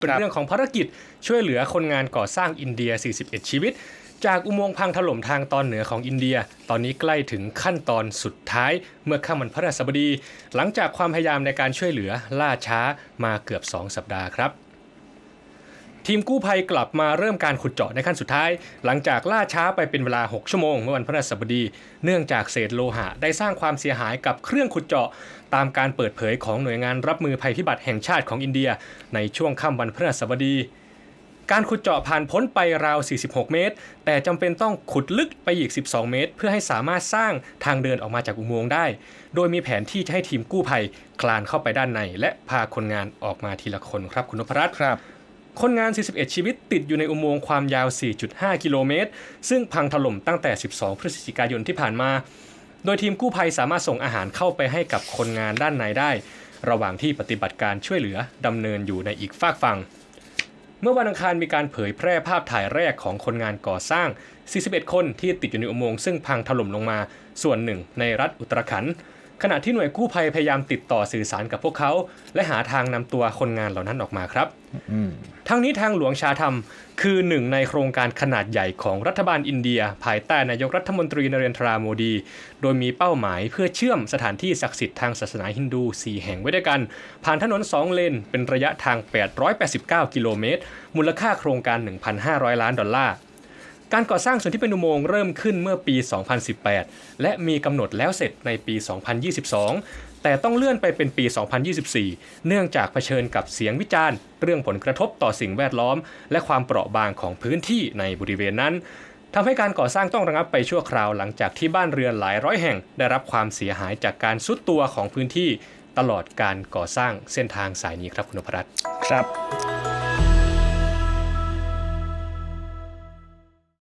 เป็นเรื่องของภารกิจช่วยเหลือคนงานก่อสร้างอินเดีย 41 ชีวิต จากอุโมงค์พังถล่มทางตอนเหนือของอินเดีย ตอนนี้ใกล้ถึงขั้นตอนสุดท้าย เมื่อข้ามวันพฤหัสบดี หลังจากความพยายามในการช่วยเหลือล่าช้ามาเกือบ 2 สัปดาห์ครับ ทีมกู้ภัยกลับมาเริ่มการขุดเจาะในขั้นสุดท้าย หลังจากล่าช้าไปเป็นเวลา 6 ชั่วโมงเมื่อวันพฤหัสบดี เนื่องจากเศษโลหะได้สร้างความเสียหายกับเครื่องขุดเจาะ ตามการเปิดเผยของหน่วยงานรับมือภัยพิบัติแห่งชาติของอินเดีย ในช่วงค่ำวันพฤหัสบดีการขุดเจาะผ่านพ้นไปราว 46 เมตร แต่จำเป็นต้องขุดลึกไปอีก 12 เมตร เพื่อให้สามารถสร้างทางเดินออกมาจากอุโมงค์ได้ โดยมีแผนที่จะให้ทีมกู้ภัย คลานเข้าไปด้านใน และพาคนงานออกมาทีละคนครับคุณนพรัตน์ครับ คนงาน 41 ชีวิตติดอยู่ในอุโมงค์ความยาว 4.5 กิโลเมตร ซึ่งพังถล่มตั้งแต่ 12 พฤศจิกายนที่ผ่านมา โดยทีมกู้ภัยสามารถส่งอาหารเข้าไปให้กับคนงานด้านในได้ ระหว่างที่ปฏิบัติการช่วยเหลือดำเนินอยู่ในอีกฝากฝั่ง เมื่อวันอังคารมีการเผยแพร่ภาพถ่ายแรกของคนงานก่อสร้าง 41 คนที่ติดอยู่ในอุโมงค์ซึ่งพังถล่มลงมา ส่วนหนึ่งในรัฐอุตรขันธ์ ขณะที่หน่วยกู้ภัยพยายามติดต่อสื่อสารกับพวกเขา และหาทางนำตัวคนงานเหล่านั้นออกมาครับอืมทั้งนี้ทางหลวงชาธรรม คือหนึ่งในโครงการขนาดใหญ่ของรัฐบาลอินเดีย ภายใต้นายกรัฐมนตรีนเรนทราโมดี โดยมีเป้าหมายเพื่อเชื่อมสถานที่ศักดิ์สิทธิ์ทางศาสนาฮินดู 4 แห่งไว้ด้วยกัน ผ่านถนน 2 เลน เป็นระยะทาง 889 กิโลเมตร มูลค่าโครงการ 1,500 ล้านดอลลาร์ การก่อสร้างส่วนที่เป็นอุโมงค์เริ่มขึ้นเมื่อปี 2018 และมีกำหนดแล้วเสร็จในปี 2022 แต่ต้องเลื่อนไปเป็นปี 2024 เนื่องจากเผชิญกับเสียงวิจารณ์ เรื่องผลกระทบต่อสิ่งแวดล้อม และความเปราะบางของพื้นที่ในบริเวณนั้นทำให้การก่อสร้างต้องระงับไปชั่วคราวหลังจากที่บ้านเรือนหลายร้อยแห่ง ได้รับความเสียหายจากการซุดตัวของพื้นที่ ตลอดการก่อสร้างเส้นทางสายนี้ครับคุณพรัตน์ครับ